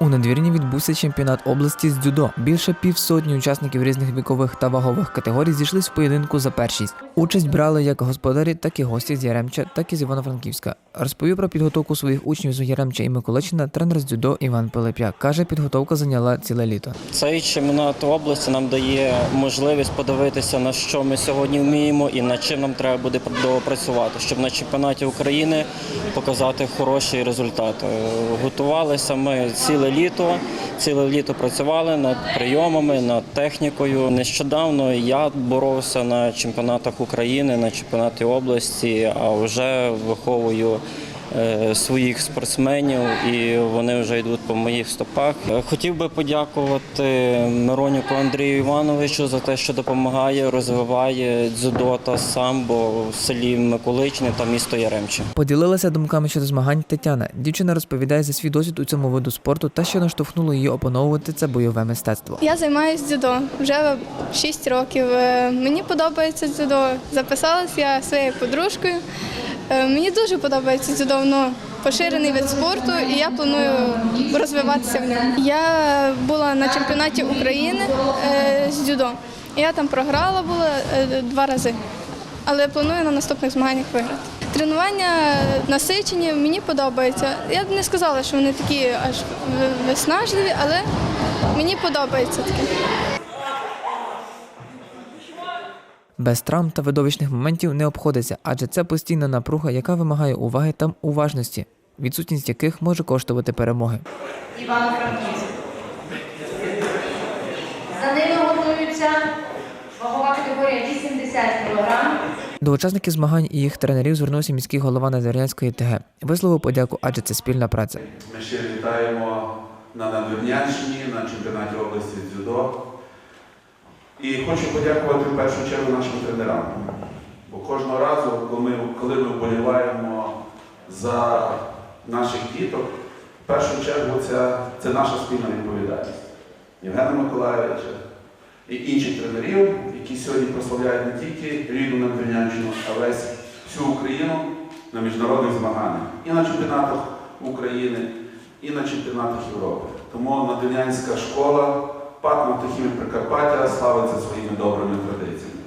відбувся чемпіонат області з дзюдо. Більше півсотні учасників різних вікових та вагових категорій зійшлись в поєдинку за першість. Участь брали як господарі, так і гості з Яремча, так і з Івано-Франківська. Розповів про підготовку своїх учнів з Яремча і Миколичина тренер з дзюдо Іван Пилип'як. Каже, підготовка зайняла ціле літо. Цей чемпіонат області нам дає можливість подивитися, на що ми сьогодні вміємо і над чим нам треба буде допрацювати, щоб на чемпіонаті України показати хороший результат. Готувалися ми ціле літо, ціле літо працювали над прийомами, над технікою. Нещодавно я боровся на чемпіонатах України, на чемпіонаті області, а вже виховую своїх спортсменів, і вони вже йдуть по моїх стопах. Е, Хотів би подякувати Миронюку Андрію Івановичу за те, що допомагає, розвиває дзюдо та самбо в селі Миколичне та місто Яремче. Поділилася думками щодо змагань Тетяна. Дівчина розповідає за свій досвід у цьому виду спорту та що наштовхнуло її опановувати це бойове мистецтво. Я займаюся дзюдо вже 6 років. Е, Мені подобається дзюдо. Записалась я своєю подружкою. Е, Мені дуже подобається воно поширений вид спорту, і я планую розвиватися в ньому. Я була на чемпіонаті України е, з дзюдо. Я там програла була е, два рази, але планую на наступних змаганнях виграти. Тренування насичені, мені подобається. Я б не сказала, що вони такі аж виснажливі, але мені подобається таке. Без травм та видовищних моментів не обходиться, адже це постійна напруга, яка вимагає уваги та уважності, відсутність яких може коштувати перемоги. Івано-Франківськ. За ними готуються вагова категорія 80 кг. До учасників змагань і їх тренерів звернувся міський голова Надвірнянської ТГ. Висловив подяку, адже це спільна праця. Ми ще вітаємо на Надвірнянщині, на чемпіонаті області дзюдо. І хочу подякувати в першу чергу нашим тренерам. Бо кожного разу, коли ми, коли ми вболіваємо за наших діток, в першу чергу це, це наша спільна відповідальність. Євгена Миколаївича і інших тренерів, які сьогодні прославляють не тільки рідну Надвірнянщину, а весь всю Україну на міжнародних змаганнях і на чемпіонатах України, і на чемпіонатах Європи. Тому Надвірнянська школа ПАТ «Нафтохімік Прикарпаття славиться своїми добрими традиціями.